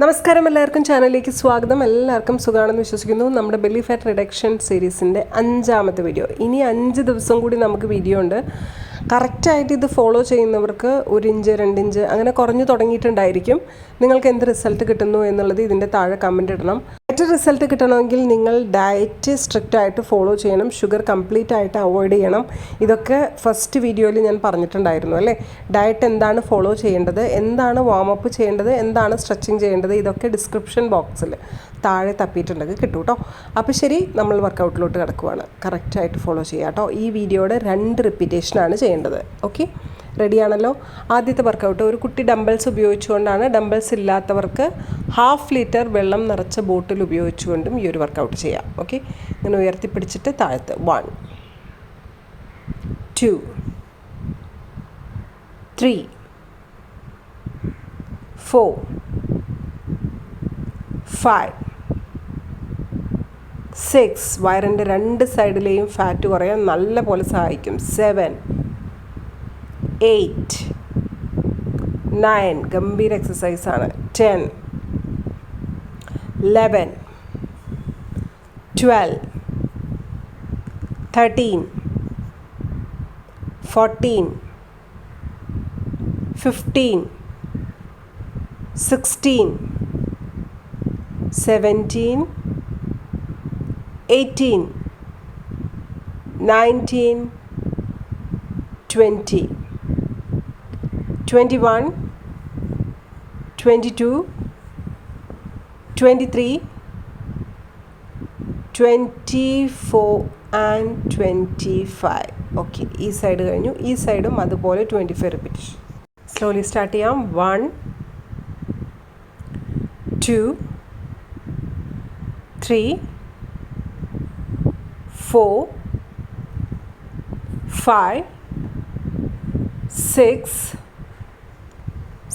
നമസ്കാരം എല്ലാവർക്കും. ചാനലിലേക്ക് സ്വാഗതം. എല്ലാവർക്കും സുഖമാണെന്ന് വിശ്വസിക്കുന്നു. നമ്മുടെ ബെല്ലി ഫാറ്റ് റിഡക്ഷൻ സീരീസിന്റെ അഞ്ചാമത്തെ വീഡിയോ. ഇനി അഞ്ച് ദിവസം കൂടി നമുക്ക് വീഡിയോ ഉണ്ട്. കറക്റ്റായിട്ട് ഇത് ഫോളോ ചെയ്യുന്നവർക്ക് ഒരു ഇഞ്ച് രണ്ട് ഇഞ്ച് അങ്ങനെ കുറഞ്ഞു തുടങ്ങിയിട്ടുണ്ടായിരിക്കും. നിങ്ങൾക്ക് എന്ത് റിസൾട്ട് കിട്ടുന്നു എന്നുള്ളത് ഇതിന്റെ താഴെ കമന്റ് ഇടണം. ബെറ്റർ റിസൾട്ട് കിട്ടണമെങ്കിൽ നിങ്ങൾ ഡയറ്റ് സ്ട്രിക്റ്റ് ആയിട്ട് ഫോളോ ചെയ്യണം ഷുഗർ കംപ്ലീറ്റ് ആയിട്ട് അവോയ്ഡ് ചെയ്യണം. ഇതൊക്കെ ഫസ്റ്റ് വീഡിയോയിൽ ഞാൻ പറഞ്ഞിട്ടുണ്ടായിരുന്നു അല്ലേ? ഡയറ്റ് എന്താണ് ഫോളോ ചെയ്യേണ്ടത് എന്താണ് വാം അപ്പ് ചെയ്യേണ്ടത് എന്താണ് സ്ട്രെച്ചിങ് ചെയ്യേണ്ടത് ഇതൊക്കെ ഡിസ്ക്രിപ്ഷൻ ബോക്സിൽ താഴെ തപ്പിയിട്ടുണ്ടെങ്കിൽ കിട്ടും കേട്ടോ അപ്പോൾ ശരി നമ്മൾ വർക്കൗട്ടിലോട്ട് കിടക്കുവാണ്. കറക്റ്റായിട്ട് ഫോളോ ചെയ്യുക കേട്ടോ ഈ വീഡിയോയുടെ രണ്ട് റിപ്പീറ്റേഷനാണ് ചെയ്യേണ്ടത്. ഓക്കെ റെഡിയാണല്ലോ. ആദ്യത്തെ വർക്കൗട്ട്. ഒരു കുട്ടി ഡംബൽസ് ഉപയോഗിച്ചുകൊണ്ടാണ് ഡംബൽസ് ഇല്ലാത്തവർക്ക് ഹാഫ് ലിറ്റർ വെള്ളം നിറച്ച ബോട്ടിൽ ഉപയോഗിച്ചുകൊണ്ടും ഈ ഒരു വർക്കൗട്ട് ചെയ്യാം. ഓക്കെ? ഇങ്ങനെ ഉയർത്തിപ്പിടിച്ചിട്ട് താഴത്ത്. One two three four five six. വയറിന്റെ രണ്ട് സൈഡിലെയും ഫാറ്റ് കുറയാൻ നല്ല പോലെ സഹായിക്കും. സെവൻ എയ്റ്റ് നയൻ ഗംഭീര എക്സസൈസാണ് ten eleven twelve thirteen fourteen fifteen sixteen seventeen eighteen nineteen twenty 21 22 23 24 and twenty five okay ഈ സൈഡ് കഴിഞ്ഞു. ഈ സൈഡും അതുപോലെ twenty five repeat slowly start ചെയ്യാം. One two three four five six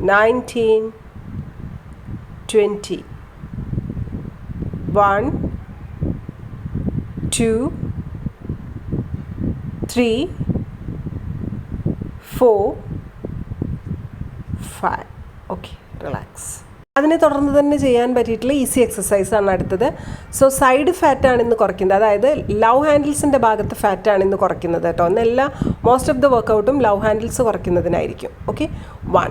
19 20 1 2 3 4 5 okay relax അതിനെ തുടർന്ന് തന്നെ ചെയ്യാൻ പറ്റിയിട്ടുള്ള ഈസി എക്സസൈസ് ആണ് അടുത്തത്. സോ സൈഡ് ഫാറ്റാണ് ഇന്ന് കുറയ്ക്കുന്നത്. അതായത് ലവ് ഹാൻഡിൽസിന്റെ ഭാഗത്ത് ഫാറ്റാണ് ഇന്ന് കുറയ്ക്കുന്നത് കേട്ടോ. എന്നെല്ലാ മോസ്റ്റ് ഓഫ് ദ വർക്കൗട്ടും love handles കുറയ്ക്കുന്നതിനായിരിക്കും. Okay one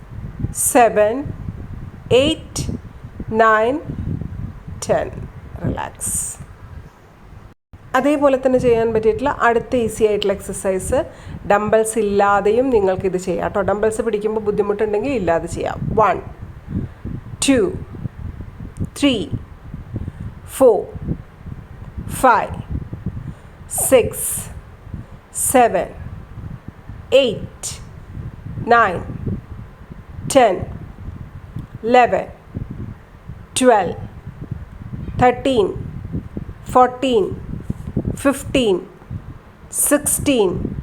seven eight nine ten relax അതേപോലെ തന്നെ ചെയ്യാൻ പറ്റിയിട്ടുള്ള അടുത്ത ഈസി ആയിട്ടുള്ള എക്സസൈസ് ഡംബൽസ് ഇല്ലാതെയും നിങ്ങൾക്കിത് ചെയ്യാം കേട്ടോ. ഡംബൽസ് പിടിക്കുമ്പോൾ ബുദ്ധിമുട്ടുണ്ടെങ്കിൽ ഇല്ലാതെ ചെയ്യാം. One two three four five six seven eight nine 10, 11, 12, 13, 14, 15, 16,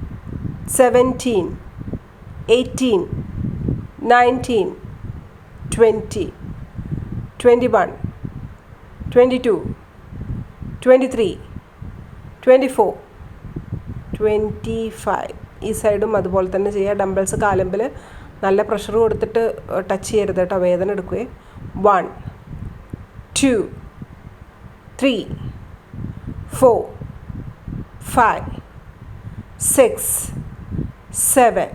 17, 18, 19, 20, 21, 22, 23, 24, 25 ഈ സൈഡും അതുപോലെ തന്നെ ചെയ്യുക ഡംബിൾസ് കാലമ്പിൽ നല്ല പ്രഷർ കൊടുത്തിട്ട് ടച്ച് ചെയ്യരുത് കേട്ടോ വേദന എടുക്കുകയെ. One two three four five six seven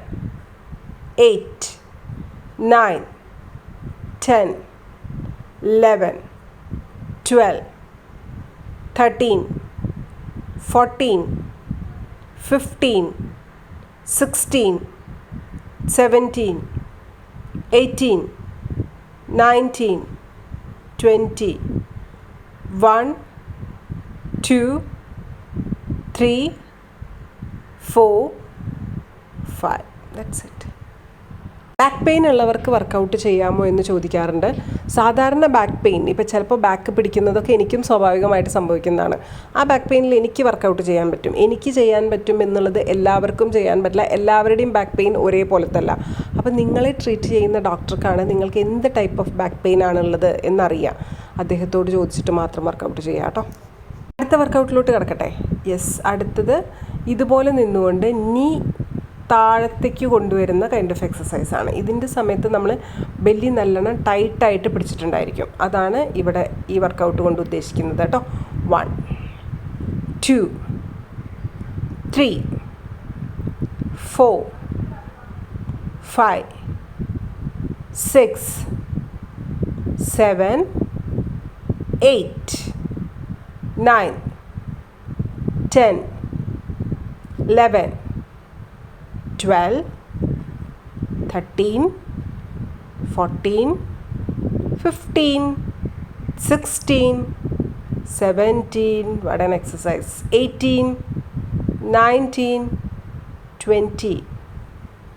eight nine ten eleven twelve thirteen fourteen fifteen sixteen 17, 18, 19, 20. 1, 2, 3, 4, 5. That's it. Back pain ഉള്ളവർക്ക് വർക്കൗട്ട് ചെയ്യാമോ എന്ന് ചോദിക്കാറുണ്ട്. സാധാരണ ബാക്ക് പെയിൻ ഇപ്പോൾ ചിലപ്പോൾ ബാക്ക് പിടിക്കുന്നതൊക്കെ എനിക്കും സ്വാഭാവികമായിട്ട് സംഭവിക്കുന്നതാണ്. ആ ബാക്ക് പെയിനിൽ എനിക്ക് വർക്കൗട്ട് ചെയ്യാൻ പറ്റും. എനിക്ക് ചെയ്യാൻ പറ്റും എന്നുള്ളത് എല്ലാവർക്കും ചെയ്യാൻ പറ്റില്ല. എല്ലാവരുടെയും ബാക്ക് പെയിൻ ഒരേപോലത്തല്ല. അപ്പോൾ നിങ്ങളെ ട്രീറ്റ് ചെയ്യുന്ന ഡോക്ടർക്കാണ് നിങ്ങൾക്ക് എന്ത് ടൈപ്പ് ഓഫ് ബാക്ക് പെയിൻ ആണുള്ളത് എന്നറിയാം. അദ്ദേഹത്തോട് ചോദിച്ചിട്ട് മാത്രം വർക്കൗട്ട് ചെയ്യാം കേട്ടോ. അടുത്ത വർക്കൗട്ടിലോട്ട് കിടക്കട്ടെ. യെസ് അടുത്തത് ഇതുപോലെ നിന്നുകൊണ്ട് നീ താഴത്തേക്ക് കൊണ്ടുവരുന്ന കൈൻഡ് ഓഫ് എക്സസൈസ് ആണ്. ഇതിന്റെ സമയത്ത് നമ്മൾ ബെല്ലി നല്ലോണം ടൈറ്റായിട്ട് പിടിച്ചിട്ടുണ്ടായിരിക്കും. അതാണ് ഇവിടെ ഈ വർക്കൗട്ട് കൊണ്ട് ഉദ്ദേശിക്കുന്നത് കേട്ടോ. One two three four five six seven eight nine ten eleven 12, 13, 14, 15, 16, 17, what an exercise, 18, 19, 20,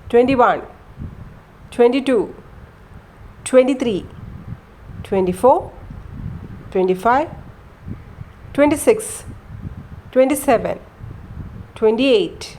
21, 22, 23, 24, 25, 26, 27, 28,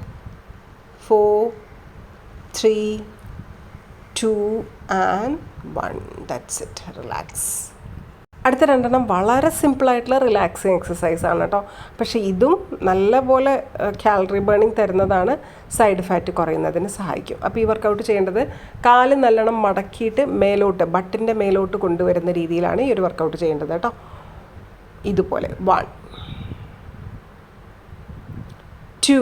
four three two and one that's it relax അടുത്ത രണ്ടെണ്ണം വളരെ സിമ്പിളായിട്ടുള്ള റിലാക്സിങ് എക്സസൈസ് ആണ് കേട്ടോ പക്ഷേ ഇതും നല്ലപോലെ കാലറി ബേണിംഗ് തരുന്നതാണ് സൈഡ് ഫാറ്റ് കുറയുന്നതിന് സഹായിക്കും. അപ്പോൾ ഈ വർക്കൗട്ട് ചെയ്യേണ്ടത് കാൽ നല്ലോണം മടക്കിയിട്ട് മേലോട്ട് ബട്ടിന്റെ മേലോട്ട് കൊണ്ടുവരുന്ന രീതിയിലാണ് ഈ ഒരു വർക്കൗട്ട് ചെയ്യേണ്ടത് കേട്ടോ ഇതുപോലെ. One two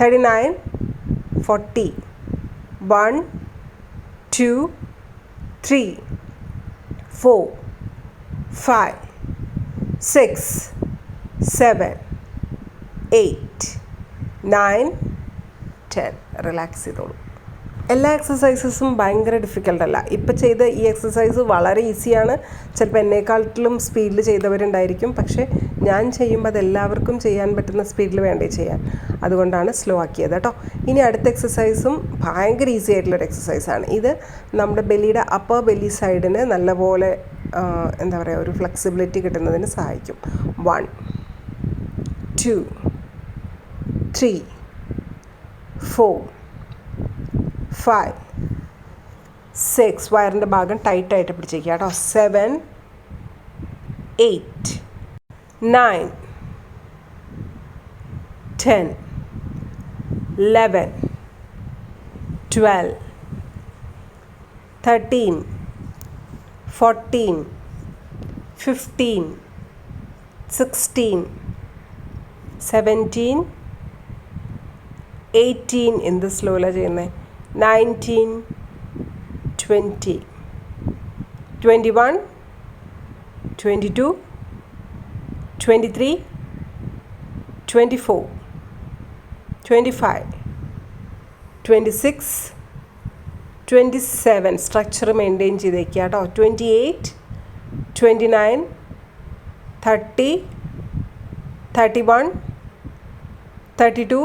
thirty nine forty one two three four five six seven eight nine ten relax ചെയ്തോളൂ. എല്ലാ എക്സസൈസസും ഭയങ്കര ഡിഫിക്കൽട്ട് അല്ല. ഇപ്പം ചെയ്ത ഈ എക്സസൈസ് വളരെ ഈസിയാണ് ചിലപ്പോൾ എന്നെക്കാട്ടിലും സ്പീഡിൽ ചെയ്തവരുണ്ടായിരിക്കും. പക്ഷേ ഞാൻ ചെയ്യുമ്പോൾ അത് എല്ലാവർക്കും ചെയ്യാൻ പറ്റുന്ന സ്പീഡിൽ വേണ്ടേ ചെയ്യാൻ. അതുകൊണ്ടാണ് സ്ലോ ആക്കിയത് കേട്ടോ ഇനി അടുത്ത എക്സസൈസും ഭയങ്കര ഈസി ആയിട്ടുള്ളൊരു എക്സസൈസാണ് ഇത് നമ്മുടെ ബെല്ലിയുടെ അപ്പർ ബെല്ലി സൈഡിന് നല്ലപോലെ എന്താ പറയുക ഒരു ഫ്ലെക്സിബിലിറ്റി കിട്ടുന്നതിന് സഹായിക്കും. One two three four five six വയറിന്റെ ഭാഗം ടൈറ്റായിട്ട് പിടിച്ചേക്കുക കേട്ടോ. Seven eight nine ten eleven twelve thirteen fourteen fifteen sixteen seventeen eighteen എന്ത് സ്ലോയിലാണ് ചെയ്യുന്നത് nineteen twenty twenty one twenty two twenty three twenty four twenty five twenty six twenty seven structure maintain ചെയ്തേക്കുക കേട്ടോ. Twenty eight twenty nine thirty thirty one thirty two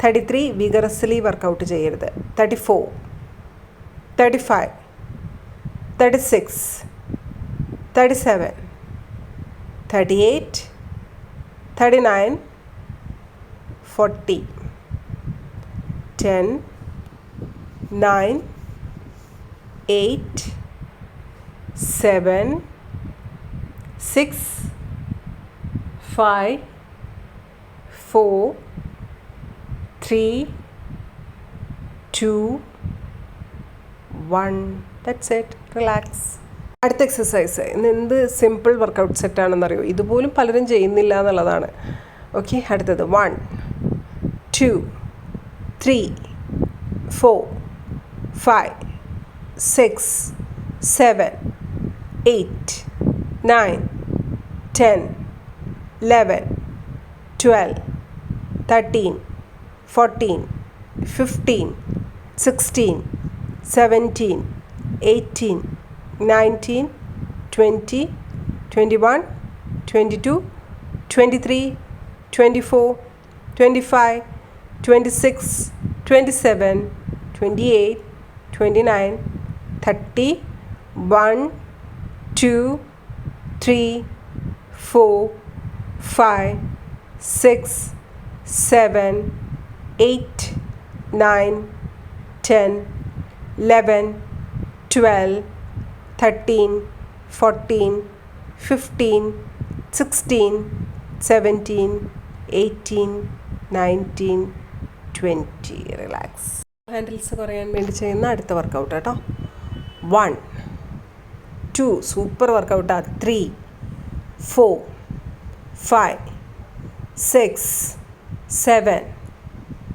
thirty three vigorously workout ചെയ്യരുത് thirty four thirty five thirty six thirty seven thirty eight thirty nine forty ten nine eight seven six five four three two one that's it relax അടുത്ത exercise ഇന്ന് എന്ത് simple workout സെറ്റാണെന്നറിയോ ഇതുപോലും പലരും ചെയ്യുന്നില്ല എന്നുള്ളതാണ്. Okay അടുത്തത്. One two three four five six seven eight nine ten eleven twelve thirteen fourteen, fifteen, sixteen, seventeen, eighteen, nineteen, twenty, twenty-one, twenty-two, twenty-three, twenty-four, twenty-five, twenty-six, twenty-seven, twenty-eight, twenty-nine, thirty, one, two, three, four, five, six, seven. Eight nine ten eleven twelve thirteen fourteen fifteen sixteen seventeen eighteen nineteen twenty relax handles കുറയാൻ വേണ്ടി ചെയ്യുന്ന അടുത്ത workout കേട്ടോ. One two super വർക്കൗട്ടാണ് three four five six seven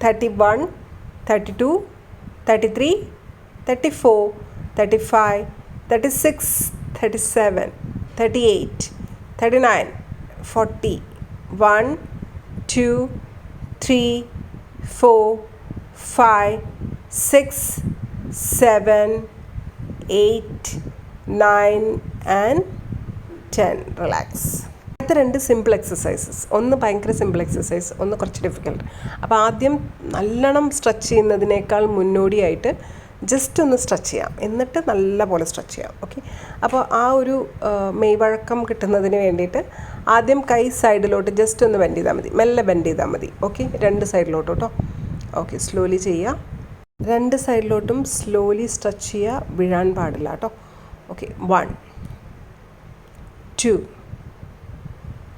thirty one, thirty two, thirty three, thirty four, thirty five, thirty six, thirty seven, thirty eight, thirty nine, forty, one, two, three, four, five, six, seven, eight, nine, and 10. Relax. അടുത്ത രണ്ട് simple exercises ഒന്ന് ഭയങ്കര simple exercise ഒന്ന് കുറച്ച് difficult അപ്പോൾ ആദ്യം നല്ലോണം stretch ചെയ്യുന്നതിനേക്കാൾ മുന്നോടിയായിട്ട് ജസ്റ്റ് ഒന്ന് സ്ട്രെച്ച് ചെയ്യാം. എന്നിട്ട് നല്ല പോലെ സ്ട്രെച്ച് ചെയ്യാം. ഓക്കെ അപ്പോൾ ആ ഒരു മെയ്വഴക്കം കിട്ടുന്നതിന് വേണ്ടിയിട്ട് ആദ്യം കൈ സൈഡിലോട്ട് ജസ്റ്റ് ഒന്ന് ബെൻഡ് ചെയ്താൽ മതി. മെല്ലെ ബെൻഡ് ചെയ്താൽ മതി. ഓക്കെ രണ്ട് സൈഡിലോട്ട് കേട്ടോ ഓക്കെ സ്ലോലി ചെയ്യുക രണ്ട് സൈഡിലോട്ടും സ്ലോലി സ്ട്രെച്ച് ചെയ്യുക വീഴാൻ പാടില്ല കേട്ടോ okay one two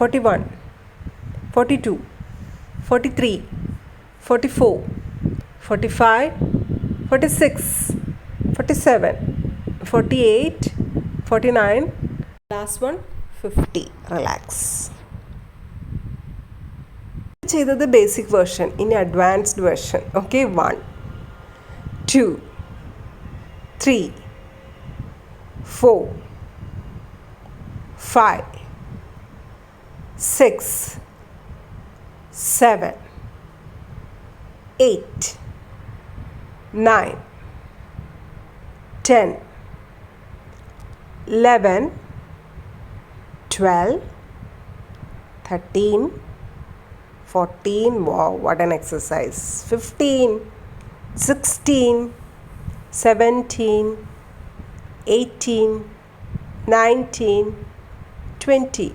forty one forty two forty three forty four forty five forty six forty seven forty eight forty nine last one fifty relax ചെയ്തത് ബേസിക് വേർഷൻ ഇനി advanced version okay one two three four five six, seven, eight, nine, ten, eleven, twelve, thirteen, fourteen. Wow, what an exercise! Fifteen, sixteen, seventeen, eighteen, nineteen, twenty.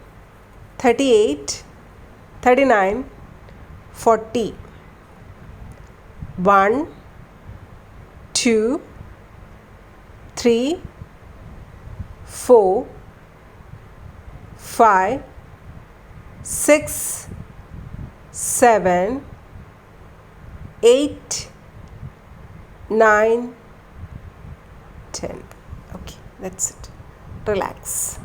38 39 40 1 2 3 4 5 6 7 8 9 10 okay that's it. Relax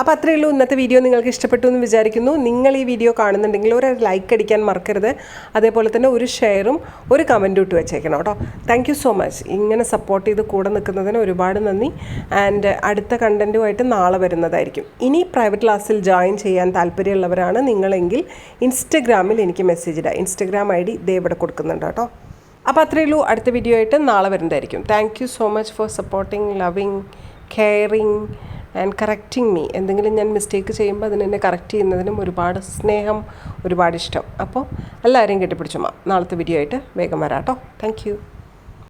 അപ്പോൾ അത്രയേ ഉള്ളൂ ഇന്നത്തെ video നിങ്ങൾക്ക് ഇഷ്ടപ്പെട്ടു എന്ന് വിചാരിക്കുന്നു. നിങ്ങൾ ഈ വീഡിയോ കാണുന്നുണ്ടെങ്കിൽ ഒരു ലൈക്ക് അടിക്കാൻ മറക്കരുത്. അതേപോലെ തന്നെ ഒരു ഷെയറും ഒരു കമന്റും ഇട്ട് വെച്ചേക്കണം കേട്ടോ. താങ്ക് സോ മച്ച് ഇങ്ങനെ സപ്പോർട്ട് ചെയ്ത് കൂടെ നിൽക്കുന്നതിന് ഒരുപാട് നന്ദി. ആൻഡ് അടുത്ത കണ്ടന്റുമായിട്ട് നാളെ വരുന്നതായിരിക്കും. ഇനി പ്രൈവറ്റ് ക്ലാസ്സിൽ ജോയിൻ ചെയ്യാൻ താല്പര്യമുള്ളവരാണ് നിങ്ങളെങ്കിൽ ഇൻസ്റ്റഗ്രാമിൽ എനിക്ക് മെസ്സേജ് ഇടാം. ഇൻസ്റ്റഗ്രാം ഐ ഡി ദേ ഇവിടെ കൊടുക്കുന്നുണ്ട് കേട്ടോ. അപ്പോൾ അത്രയേ ഉള്ളൂ. അടുത്ത വീഡിയോ ആയിട്ട് നാളെ വരുന്നതായിരിക്കും. Thank so much for supporting loving caring and correcting me എന്തെങ്കിലും ഞാൻ മിസ്റ്റേക്ക് ചെയ്യുമ്പോൾ അതിനെന്നെ കറക്റ്റ് ചെയ്യുന്നതിനും ഒരുപാട് സ്നേഹം ഒരുപാട് ഇഷ്ടം. അപ്പോൾ എല്ലാവരെയും കെട്ടിപ്പിടിച്ചുമാ നാളത്തെ വീഡിയോ ആയിട്ട് വേഗം വരാം കേട്ടോ. താങ്ക്